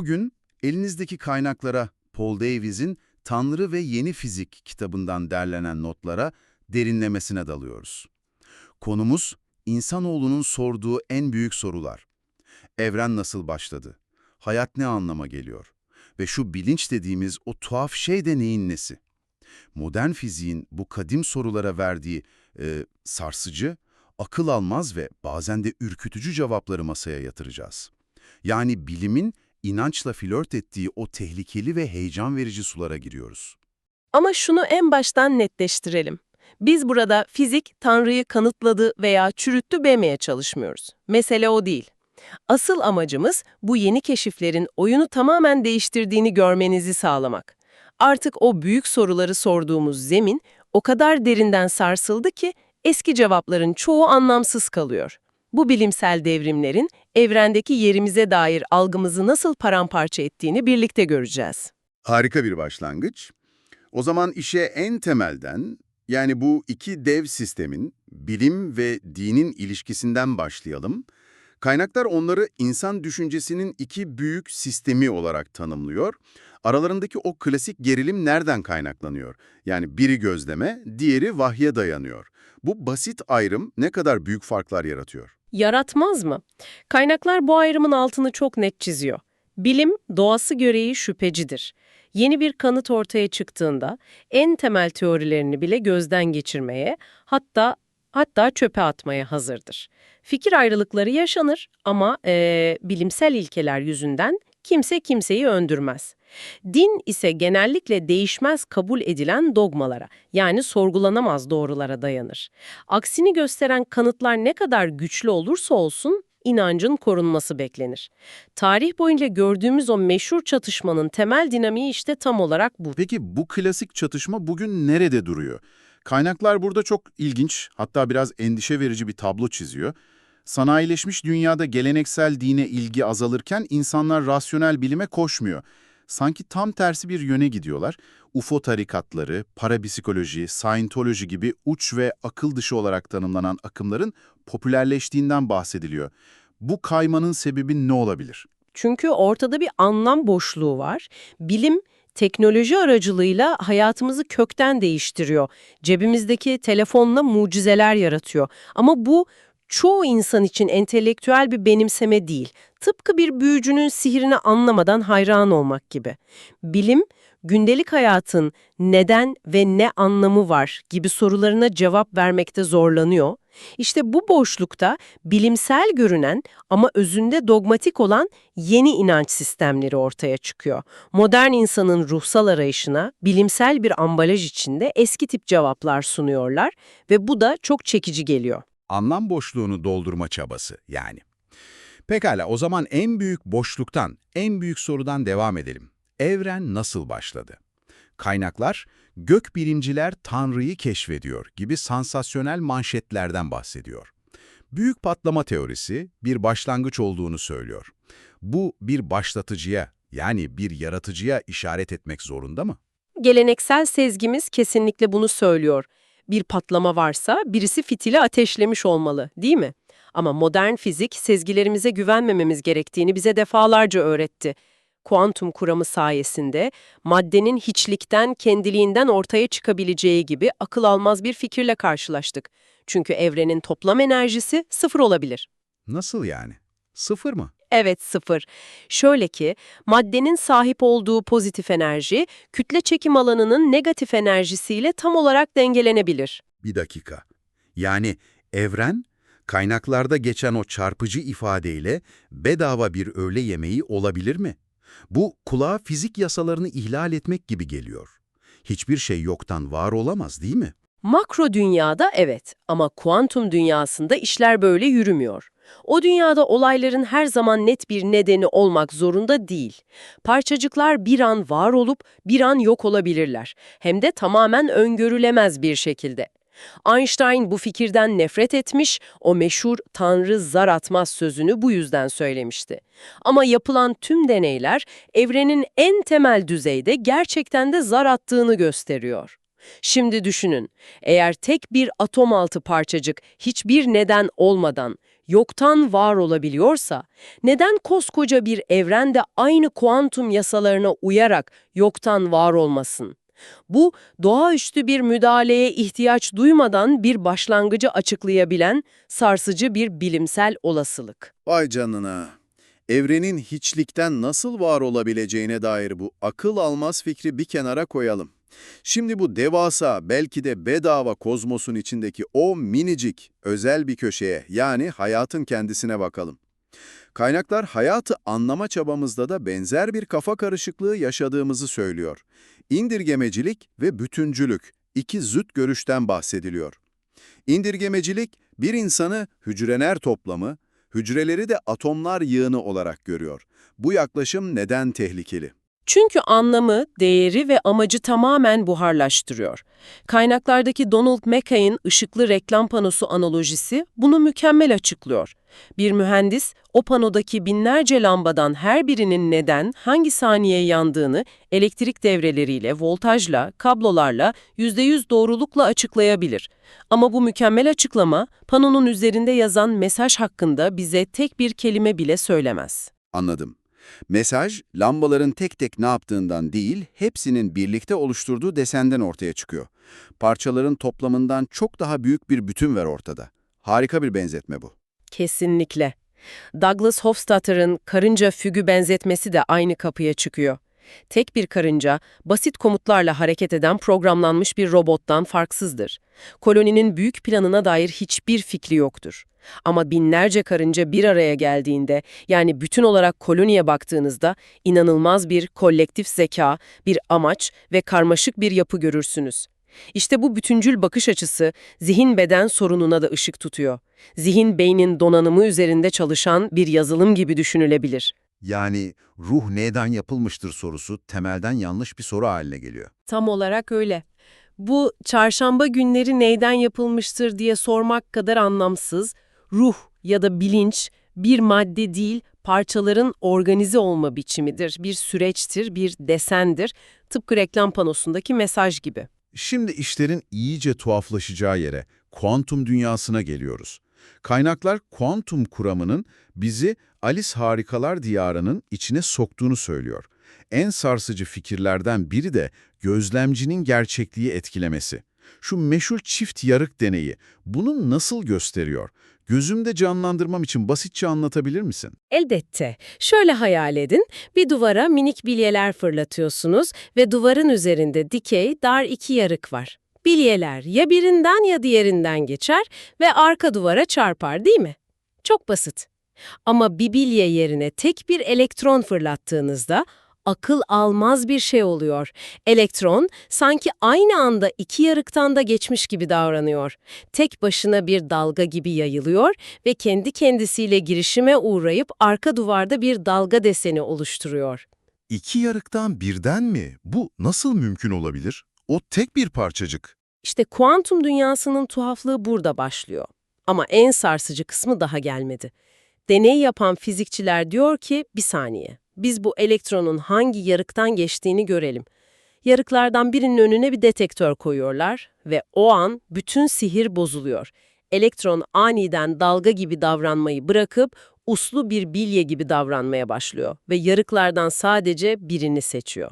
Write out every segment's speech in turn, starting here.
Bugün elinizdeki kaynaklara Paul Davies'in Tanrı ve Yeni Fizik kitabından derlenen notlara derinlemesine dalıyoruz. Konumuz, insanoğlunun sorduğu en büyük sorular. Evren nasıl başladı? Hayat ne anlama geliyor? Ve şu bilinç dediğimiz o tuhaf şey de neyin nesi? Modern fiziğin bu kadim sorulara verdiği e, sarsıcı, akıl almaz ve bazen de ürkütücü cevapları masaya yatıracağız. Yani bilimin inançla flört ettiği o tehlikeli ve heyecan verici sulara giriyoruz. Ama şunu en baştan netleştirelim. Biz burada fizik Tanrı'yı kanıtladı veya çürüttü demeye çalışmıyoruz. Mesele o değil. Asıl amacımız bu yeni keşiflerin oyunu tamamen değiştirdiğini görmenizi sağlamak. Artık o büyük soruları sorduğumuz zemin o kadar derinden sarsıldı ki eski cevapların çoğu anlamsız kalıyor. Bu bilimsel devrimlerin evrendeki yerimize dair algımızı nasıl paramparça ettiğini birlikte göreceğiz. Harika bir başlangıç. O zaman işe en temelden, yani bu iki dev sistemin, bilim ve dinin ilişkisinden başlayalım. Kaynaklar onları insan düşüncesinin iki büyük sistemi olarak tanımlıyor. Aralarındaki o klasik gerilim nereden kaynaklanıyor? Yani biri gözleme, diğeri vahye dayanıyor. Bu basit ayrım ne kadar büyük farklar yaratıyor? Yaratmaz mı? Kaynaklar bu ayrımın altını çok net çiziyor. Bilim doğası gereği şüphecidir. Yeni bir kanıt ortaya çıktığında en temel teorilerini bile gözden geçirmeye, hatta hatta çöpe atmaya hazırdır. Fikir ayrılıkları yaşanır ama eee, bilimsel ilkeler yüzünden kimse kimseyi öndürmez. Din ise genellikle değişmez kabul edilen dogmalara, yani sorgulanamaz doğrulara dayanır. Aksini gösteren kanıtlar ne kadar güçlü olursa olsun inancın korunması beklenir. Tarih boyunca gördüğümüz o meşhur çatışmanın temel dinamiği işte tam olarak bu. Peki bu klasik çatışma bugün nerede duruyor? Kaynaklar burada çok ilginç, hatta biraz endişe verici bir tablo çiziyor. Sanayileşmiş dünyada geleneksel dine ilgi azalırken insanlar rasyonel bilime koşmuyor. Sanki tam tersi bir yöne gidiyorlar. UFO tarikatları, parapsikoloji, Scientology gibi uç ve akıl dışı olarak tanımlanan akımların popülerleştiğinden bahsediliyor. Bu kaymanın sebebi ne olabilir? Çünkü ortada bir anlam boşluğu var. Bilim teknoloji aracılığıyla hayatımızı kökten değiştiriyor. Cebimizdeki telefonla mucizeler yaratıyor. Ama bu çoğu insan için entelektüel bir benimseme değil. Tıpkı bir büyücünün sihrini anlamadan hayran olmak gibi. Bilim, gündelik hayatın neden ve ne anlamı var gibi sorularına cevap vermekte zorlanıyor. İşte bu boşlukta bilimsel görünen ama özünde dogmatik olan yeni inanç sistemleri ortaya çıkıyor. Modern insanın ruhsal arayışına bilimsel bir ambalaj içinde eski tip cevaplar sunuyorlar ve bu da çok çekici geliyor. Anlam boşluğunu doldurma çabası yani. Pekala o zaman en büyük boşluktan, en büyük sorudan devam edelim. Evren nasıl başladı? Kaynaklar, gökbilimciler Tanrı'yı keşfediyor gibi sansasyonel manşetlerden bahsediyor. Büyük patlama teorisi bir başlangıç olduğunu söylüyor. Bu bir başlatıcıya, yani bir yaratıcıya işaret etmek zorunda mı? Geleneksel sezgimiz kesinlikle bunu söylüyor. Bir patlama varsa birisi fitili ateşlemiş olmalı, değil mi? Ama modern fizik sezgilerimize güvenmememiz gerektiğini bize defalarca öğretti. Kuantum kuramı sayesinde maddenin hiçlikten, kendiliğinden ortaya çıkabileceği gibi akıl almaz bir fikirle karşılaştık. Çünkü evrenin toplam enerjisi sıfır olabilir. Nasıl yani? Sıfır mı? Evet sıfır. Şöyle ki, maddenin sahip olduğu pozitif enerji, kütle çekim alanının negatif enerjisiyle tam olarak dengelenebilir. Bir dakika. Yani evren, kaynaklarda geçen o çarpıcı ifadeyle bedava bir öğle yemeği olabilir mi? Bu kulağa fizik yasalarını ihlal etmek gibi geliyor. Hiçbir şey yoktan var olamaz değil mi? Makro dünyada evet ama kuantum dünyasında işler böyle yürümüyor. O dünyada olayların her zaman net bir nedeni olmak zorunda değil. Parçacıklar bir an var olup bir an yok olabilirler. Hem de tamamen öngörülemez bir şekilde. Einstein bu fikirden nefret etmiş, o meşhur Tanrı zar atmaz sözünü bu yüzden söylemişti. Ama yapılan tüm deneyler evrenin en temel düzeyde gerçekten de zar attığını gösteriyor. Şimdi düşünün, eğer tek bir atom altı parçacık hiçbir neden olmadan yoktan var olabiliyorsa, neden koskoca bir evrende aynı kuantum yasalarına uyarak yoktan var olmasın? Bu, doğaüstü bir müdahaleye ihtiyaç duymadan bir başlangıcı açıklayabilen sarsıcı bir bilimsel olasılık. Vay canına. Evrenin hiçlikten nasıl var olabileceğine dair bu akıl almaz fikri bir kenara koyalım. Şimdi bu devasa, belki de bedava kozmosun içindeki o minicik, özel bir köşeye yani hayatın kendisine bakalım. Kaynaklar hayatı anlama çabamızda da benzer bir kafa karışıklığı yaşadığımızı söylüyor. İndirgemecilik ve bütüncülük, iki zıt görüşten bahsediliyor. İndirgemecilik, bir insanı hücreler toplamı, hücreleri de atomlar yığını olarak görüyor. Bu yaklaşım neden tehlikeli? Çünkü anlamı, değeri ve amacı tamamen buharlaştırıyor. Kaynaklardaki Donald Mackay'in ışıklı reklam panosu analojisi bunu mükemmel açıklıyor. Bir mühendis, o panodaki binlerce lambadan her birinin neden, hangi saniye yandığını elektrik devreleriyle, voltajla, kablolarla, %100 doğrulukla açıklayabilir. Ama bu mükemmel açıklama, panonun üzerinde yazan mesaj hakkında bize tek bir kelime bile söylemez. Anladım. Mesaj, lambaların tek tek ne yaptığından değil, hepsinin birlikte oluşturduğu desenden ortaya çıkıyor. Parçaların toplamından çok daha büyük bir bütün var ortada. Harika bir benzetme bu. Kesinlikle. Douglas Hofstadter'ın karınca fügü benzetmesi de aynı kapıya çıkıyor. Tek bir karınca, basit komutlarla hareket eden programlanmış bir robottan farksızdır. Koloninin büyük planına dair hiçbir fikri yoktur. Ama binlerce karınca bir araya geldiğinde, yani bütün olarak koloniye baktığınızda inanılmaz bir kolektif zeka, bir amaç ve karmaşık bir yapı görürsünüz. İşte bu bütüncül bakış açısı zihin-beden sorununa da ışık tutuyor. Zihin beynin donanımı üzerinde çalışan bir yazılım gibi düşünülebilir. Yani ruh neden yapılmıştır sorusu temelden yanlış bir soru haline geliyor. Tam olarak öyle. Bu çarşamba günleri neyden yapılmıştır diye sormak kadar anlamsız, ruh ya da bilinç bir madde değil, parçaların organize olma biçimidir, bir süreçtir, bir desendir, tıpkı reklam panosundaki mesaj gibi. Şimdi işlerin iyice tuhaflaşacağı yere, kuantum dünyasına geliyoruz. Kaynaklar kuantum kuramının bizi Alice Harikalar Diyarı'nın içine soktuğunu söylüyor. En sarsıcı fikirlerden biri de gözlemcinin gerçekliği etkilemesi. Şu meşhur çift yarık deneyi bunu nasıl gösteriyor? Gözümde canlandırmam için basitçe anlatabilir misin? Elbette. Şöyle hayal edin, bir duvara minik bilyeler fırlatıyorsunuz ve duvarın üzerinde dikey, dar iki yarık var. Bilyeler ya birinden ya diğerinden geçer ve arka duvara çarpar değil mi? Çok basit. Ama bir bilye yerine tek bir elektron fırlattığınızda akıl almaz bir şey oluyor. Elektron sanki aynı anda iki yarıktan da geçmiş gibi davranıyor. Tek başına bir dalga gibi yayılıyor ve kendi kendisiyle girişime uğrayıp arka duvarda bir dalga deseni oluşturuyor. İki yarıktan birden mi? Bu nasıl mümkün olabilir? O tek bir parçacık. İşte kuantum dünyasının tuhaflığı burada başlıyor. Ama en sarsıcı kısmı daha gelmedi. Deney yapan fizikçiler diyor ki bir saniye, biz bu elektronun hangi yarıktan geçtiğini görelim. Yarıklardan birinin önüne bir detektör koyuyorlar ve o an bütün sihir bozuluyor. Elektron aniden dalga gibi davranmayı bırakıp uslu bir bilye gibi davranmaya başlıyor ve yarıklardan sadece birini seçiyor.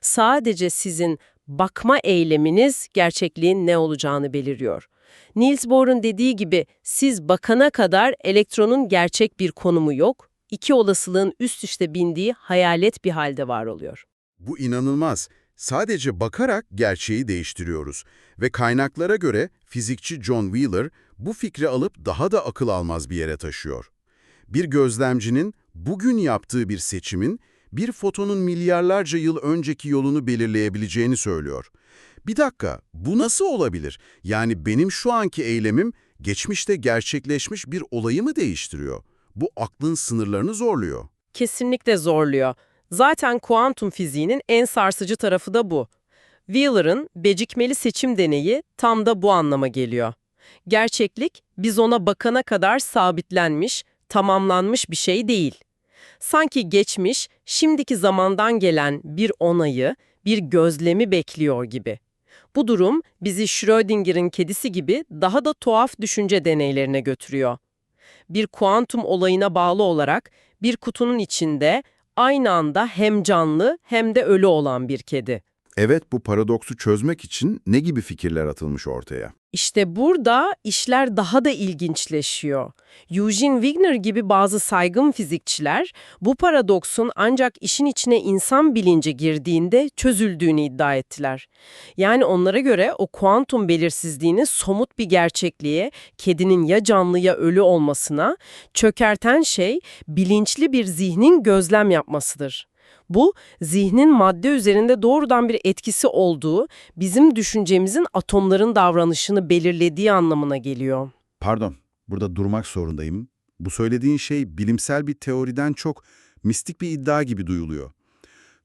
Sadece sizin bakma eyleminiz gerçekliğin ne olacağını beliriyor. Niels Bohr'un dediği gibi siz bakana kadar elektronun gerçek bir konumu yok, iki olasılığın üst üste bindiği hayalet bir halde var oluyor. Bu inanılmaz. Sadece bakarak gerçeği değiştiriyoruz. Ve kaynaklara göre fizikçi John Wheeler bu fikri alıp daha da akıl almaz bir yere taşıyor. Bir gözlemcinin bugün yaptığı bir seçimin bir fotonun milyarlarca yıl önceki yolunu belirleyebileceğini söylüyor. Bir dakika, bu nasıl olabilir? Yani benim şu anki eylemim geçmişte gerçekleşmiş bir olayı mı değiştiriyor? Bu aklın sınırlarını zorluyor. Kesinlikle zorluyor. Zaten kuantum fiziğinin en sarsıcı tarafı da bu. Wheeler'ın becikmeli seçim deneyi tam da bu anlama geliyor. Gerçeklik biz ona bakana kadar sabitlenmiş, tamamlanmış bir şey değil. Sanki geçmiş, şimdiki zamandan gelen bir onayı, bir gözlemi bekliyor gibi. Bu durum bizi Schrödinger'in kedisi gibi daha da tuhaf düşünce deneylerine götürüyor. Bir kuantum olayına bağlı olarak bir kutunun içinde aynı anda hem canlı hem de ölü olan bir kedi. Evet, bu paradoksu çözmek için ne gibi fikirler atılmış ortaya? İşte burada işler daha da ilginçleşiyor. Eugene Wigner gibi bazı saygın fizikçiler bu paradoksun ancak işin içine insan bilinci girdiğinde çözüldüğünü iddia ettiler. Yani onlara göre o kuantum belirsizliğini somut bir gerçekliğe, kedinin ya canlı ya ölü olmasına çökerten şey bilinçli bir zihnin gözlem yapmasıdır. Bu, zihnin madde üzerinde doğrudan bir etkisi olduğu, bizim düşüncemizin atomların davranışını belirlediği anlamına geliyor. Pardon, burada durmak zorundayım. Bu söylediğin şey bilimsel bir teoriden çok mistik bir iddia gibi duyuluyor.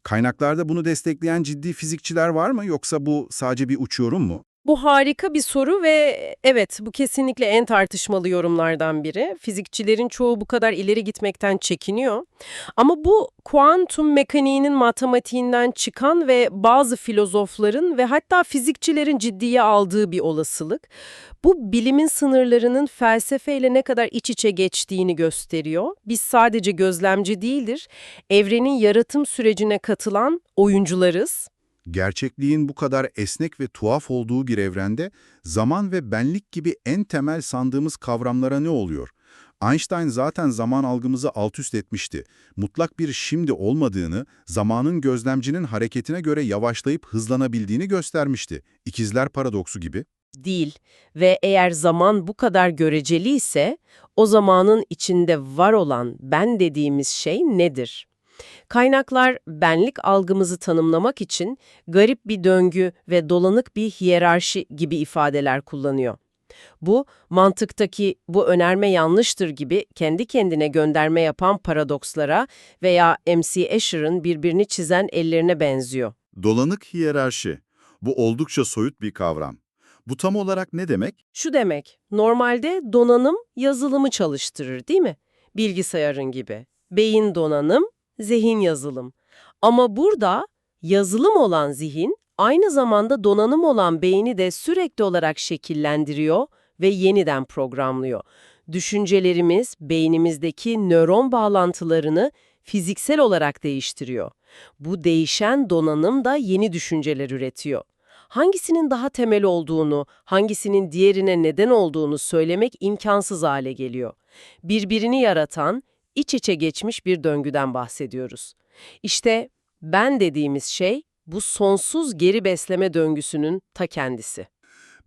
Kaynaklarda bunu destekleyen ciddi fizikçiler var mı yoksa bu sadece bir uçuyorum mu? Bu harika bir soru ve evet bu kesinlikle en tartışmalı yorumlardan biri. Fizikçilerin çoğu bu kadar ileri gitmekten çekiniyor. Ama bu kuantum mekaniğinin matematiğinden çıkan ve bazı filozofların ve hatta fizikçilerin ciddiye aldığı bir olasılık. Bu bilimin sınırlarının felsefeyle ne kadar iç içe geçtiğini gösteriyor. Biz sadece gözlemci değildir, evrenin yaratım sürecine katılan oyuncularız. Gerçekliğin bu kadar esnek ve tuhaf olduğu bir evrende zaman ve benlik gibi en temel sandığımız kavramlara ne oluyor? Einstein zaten zaman algımızı alt üst etmişti. Mutlak bir şimdi olmadığını, zamanın gözlemcinin hareketine göre yavaşlayıp hızlanabildiğini göstermişti. İkizler paradoksu gibi. değil ve eğer zaman bu kadar göreceli ise o zamanın içinde var olan ben dediğimiz şey nedir? Kaynaklar benlik algımızı tanımlamak için garip bir döngü ve dolanık bir hiyerarşi gibi ifadeler kullanıyor. Bu, mantıktaki bu önerme yanlıştır gibi kendi kendine gönderme yapan paradokslara veya M.C. Escher'ın birbirini çizen ellerine benziyor. Dolanık hiyerarşi. Bu oldukça soyut bir kavram. Bu tam olarak ne demek? Şu demek, normalde donanım yazılımı çalıştırır değil mi? Bilgisayarın gibi. Beyin donanım, zihin yazılım. Ama burada yazılım olan zihin aynı zamanda donanım olan beyni de sürekli olarak şekillendiriyor ve yeniden programlıyor. Düşüncelerimiz beynimizdeki nöron bağlantılarını fiziksel olarak değiştiriyor. Bu değişen donanım da yeni düşünceler üretiyor. Hangisinin daha temel olduğunu, hangisinin diğerine neden olduğunu söylemek imkansız hale geliyor. Birbirini yaratan, iç içe geçmiş bir döngüden bahsediyoruz. İşte ben dediğimiz şey bu sonsuz geri besleme döngüsünün ta kendisi.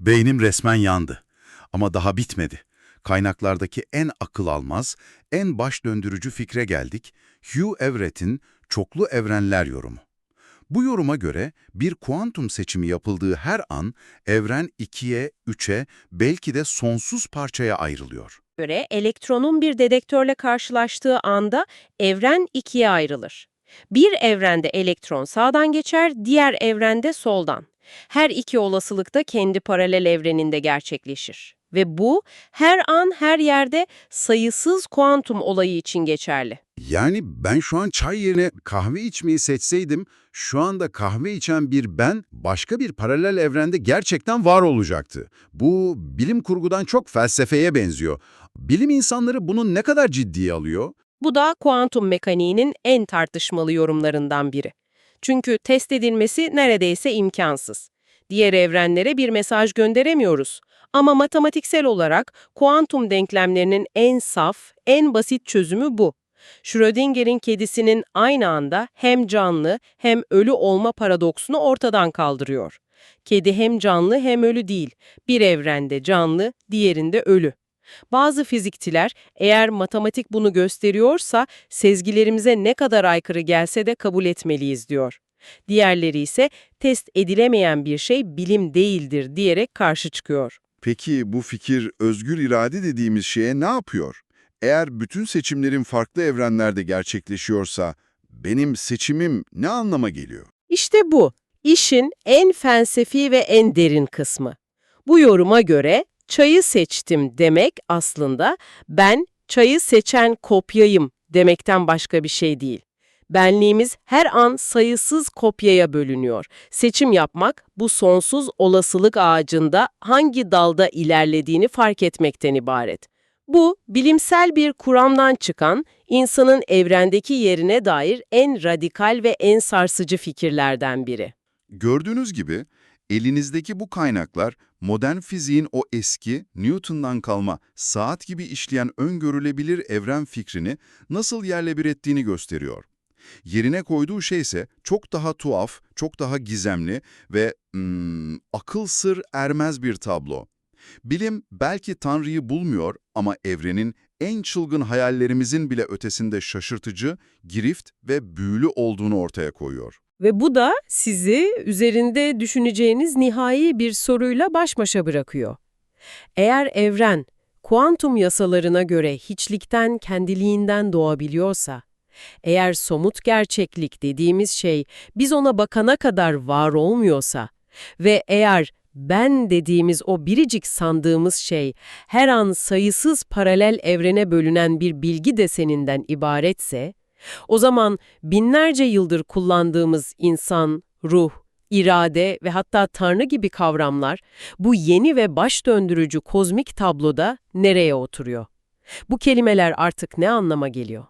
Beynim resmen yandı. Ama daha bitmedi. Kaynaklardaki en akıl almaz, en baş döndürücü fikre geldik. Hugh Everett'in çoklu evrenler yorumu. Bu yoruma göre bir kuantum seçimi yapıldığı her an evren ikiye, üçe, belki de sonsuz parçaya ayrılıyor. Göre elektronun bir dedektörle karşılaştığı anda evren ikiye ayrılır. Bir evrende elektron sağdan geçer, diğer evrende soldan. Her iki olasılık da kendi paralel evreninde gerçekleşir. Ve bu her an her yerde sayısız kuantum olayı için geçerli. Yani ben şu an çay yerine kahve içmeyi seçseydim, şu anda kahve içen bir ben başka bir paralel evrende gerçekten var olacaktı. Bu bilim kurgudan çok felsefeye benziyor. Bilim insanları bunu ne kadar ciddiye alıyor? Bu da kuantum mekaniğinin en tartışmalı yorumlarından biri. Çünkü test edilmesi neredeyse imkansız. Diğer evrenlere bir mesaj gönderemiyoruz. Ama matematiksel olarak kuantum denklemlerinin en saf, en basit çözümü bu. Schrödinger'in kedisinin aynı anda hem canlı hem ölü olma paradoksunu ortadan kaldırıyor. Kedi hem canlı hem ölü değil. Bir evrende canlı, diğerinde ölü. Bazı fizikçiler eğer matematik bunu gösteriyorsa sezgilerimize ne kadar aykırı gelse de kabul etmeliyiz diyor. Diğerleri ise test edilemeyen bir şey bilim değildir diyerek karşı çıkıyor. Peki bu fikir özgür irade dediğimiz şeye ne yapıyor? Eğer bütün seçimlerin farklı evrenlerde gerçekleşiyorsa benim seçimim ne anlama geliyor? İşte bu, işin en felsefi ve en derin kısmı. Bu yoruma göre çayı seçtim demek aslında ben çayı seçen kopyayım demekten başka bir şey değil. Benliğimiz her an sayısız kopyaya bölünüyor. Seçim yapmak bu sonsuz olasılık ağacında hangi dalda ilerlediğini fark etmekten ibaret. Bu, bilimsel bir kuramdan çıkan, insanın evrendeki yerine dair en radikal ve en sarsıcı fikirlerden biri. Gördüğünüz gibi elinizdeki bu kaynaklar modern fiziğin o eski Newton'dan kalma saat gibi işleyen öngörülebilir evren fikrini nasıl yerle bir ettiğini gösteriyor. Yerine koyduğu şey ise çok daha tuhaf, çok daha gizemli ve hmm, akıl sır ermez bir tablo. Bilim belki Tanrı'yı bulmuyor ama evrenin en çılgın hayallerimizin bile ötesinde şaşırtıcı, girift ve büyülü olduğunu ortaya koyuyor. Ve bu da sizi üzerinde düşüneceğiniz nihai bir soruyla baş başa bırakıyor. Eğer evren, kuantum yasalarına göre hiçlikten kendiliğinden doğabiliyorsa, eğer somut gerçeklik dediğimiz şey biz ona bakana kadar var olmuyorsa ve eğer ben dediğimiz o biricik sandığımız şey her an sayısız paralel evrene bölünen bir bilgi deseninden ibaretse, o zaman binlerce yıldır kullandığımız insan, ruh, irade ve hatta tanrı gibi kavramlar bu yeni ve baş döndürücü kozmik tabloda nereye oturuyor? Bu kelimeler artık ne anlama geliyor?